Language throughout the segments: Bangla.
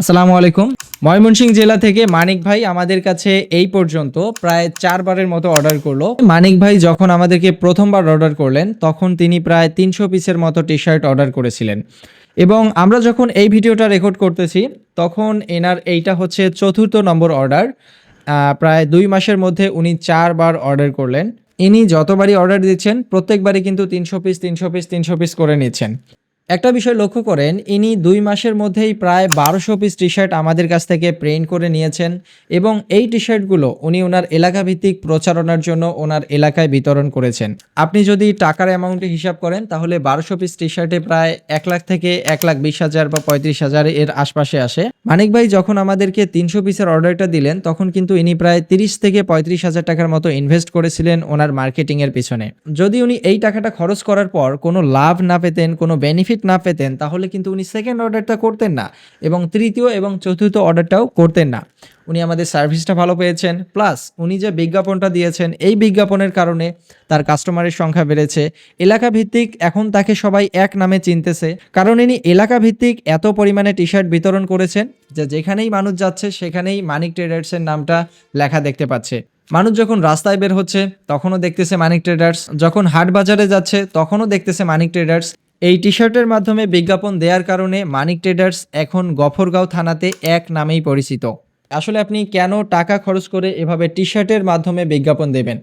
আসসালামু আলাইকুম। ময়মনসিংহ জেলা থেকে মানিক ভাই আমাদের কাছে এই পর্যন্ত প্রায় চারবারের মতো অর্ডার করল। মানিক ভাই যখন আমাদেরকে প্রথমবার অর্ডার করলেন, তখন তিনি প্রায় তিনশো পিসের মতো টি শার্ট অর্ডার করেছিলেন। এবং আমরা যখন এই ভিডিওটা রেকর্ড করতেছি, তখন এনার এইটা হচ্ছে চতুর্থ নম্বর অর্ডার। প্রায় দুই মাসের মধ্যে উনি চারবার অর্ডার করলেন। ইনি যতবারই অর্ডার দিচ্ছেন, প্রত্যেকবারই কিন্তু তিনশো পিস তিনশো পিস তিনশো পিস করে নিচ্ছেন। একটা বিষয় লক্ষ্য করেন, ইনি দুই মাসের মধ্যেই প্রায় বারোশো পিস টি শার্ট আমাদের কাছ থেকে প্রিন্ট করে নিয়েছেন এবং এই টি শার্টগুলো উনি ওনার এলাকাভিত্তিক প্রচারণার জন্য ওনার এলাকায় বিতরণ করেছেন। আপনি যদি টাকার অ্যামাউন্টে হিসাব করেন, তাহলে বারোশো পিস টি শার্টে প্রায় এক লাখ থেকে এক লাখ বিশ হাজার বা পঁয়ত্রিশ হাজার এর আশপাশে আসে। মানিক ভাই যখন আমাদেরকে তিনশো পিসের অর্ডারটা দিলেন, তখন কিন্তু ইনি প্রায় তিরিশ থেকে পঁয়ত্রিশ হাজার টাকার মতো ইনভেস্ট করেছিলেন ওনার মার্কেটিংয়ের পিছনে। যদি উনি এই টাকাটা খরচ করার পর কোনো লাভ না পেতেন, কোনো বেনিফিট না পেতেন, তাহলে কিন্তু উনি সেকেন্ড অর্ডারটা করতেন না এবং তৃতীয় এবং চতুর্থ অর্ডারটাও করতেন না। উনি আমাদের সার্ভিসটা ভালো পেয়েছেন প্লাস উনি যে বিজ্ঞাপনটা দিয়েছেন, এই বিজ্ঞাপনের কারণে তার কাস্টমারের সংখ্যা বেড়েছে। এলাকা ভিত্তিক এখন তাকে সবাই এক নামে চিনতেছে, কারণ ইনি এলাকা ভিত্তিক এত পরিমাণে টি শার্ট বিতরণ করেছেন যে যেখানেই মানুষ যাচ্ছে, সেখানেই মানিক ট্রেডার্সের নামটা লেখা দেখতে পাচ্ছে। মানুষ যখন রাস্তায় বের হচ্ছে, তখনও দেখতেছে মানিক ট্রেডার্স। যখন হাট বাজারে যাচ্ছে, তখনও দেখতেছে মানিক ট্রেডার্স। এই টি শার্টের মাধ্যমে বিজ্ঞাপন দেওয়ার কারণে মানিক ট্রেডার্স এখন গফরগাঁও থানাতে এক নামেই পরিচিত। আসলে আপনি কেন টাকা খরচ করে এভাবে টি শার্টের মাধ্যমে বিজ্ঞাপন দেবেন?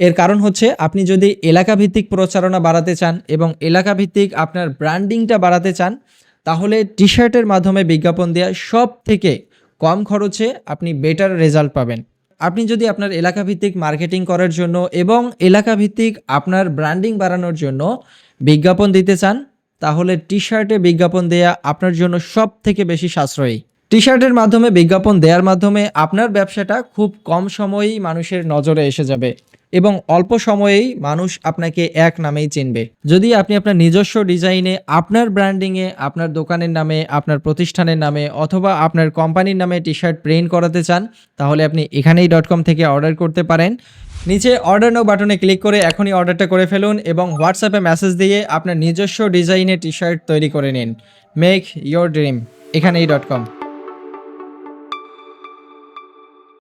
এর কারণ হচ্ছে, আপনি যদি এলাকাভিত্তিক প্রচারণা বাড়াতে চান এবং এলাকাভিত্তিক আপনার ব্র্যান্ডিংটা বাড়াতে চান তাহলে টি শার্টের মাধ্যমে বিজ্ঞাপন দেওয়া সব থেকে কম খরচে আপনি বেটার রেজাল্ট পাবেন। আপনি যদি আপনার এলাকা ভিত্তিক মার্কেটিং করার জন্য এবং এলাকা ভিত্তিক আপনার ব্র্যান্ডিং বাড়ানোর জন্য বিজ্ঞাপন দিতে চান, তাহলে টি শার্টে বিজ্ঞাপন দেয়া আপনার জন্য সব থেকে বেশি সাশ্রয়ী। টি শার্টের মাধ্যমে বিজ্ঞাপন দেওয়ার মাধ্যমে আপনার ব্যবসাটা খুব কম সময়েই মানুষের নজরে এসে যাবে। এবং অল্প সময়েই মানুষ আপনাকে এক নামেই চিনবে। যদি আপনি আপনার নিজস্ব ডিজাইনে, আপনার ব্র্যান্ডিংয়ে, আপনার দোকানের নামে, আপনার প্রতিষ্ঠানের নামে অথবা আপনার কোম্পানির নামে টি শার্ট প্রিন্ট করাতে চান, তাহলে আপনি এখানেই ডট কম থেকে অর্ডার করতে পারেন। নিচে অর্ডার নো বাটনে ক্লিক করে এখনই অর্ডারটা করে ফেলুন এবং হোয়াটসঅ্যাপে মেসেজ দিয়ে আপনার নিজস্ব ডিজাইনে টি শার্ট তৈরি করে নিন। মেক ইয়োর ড্রিম এখানেই ডট কম।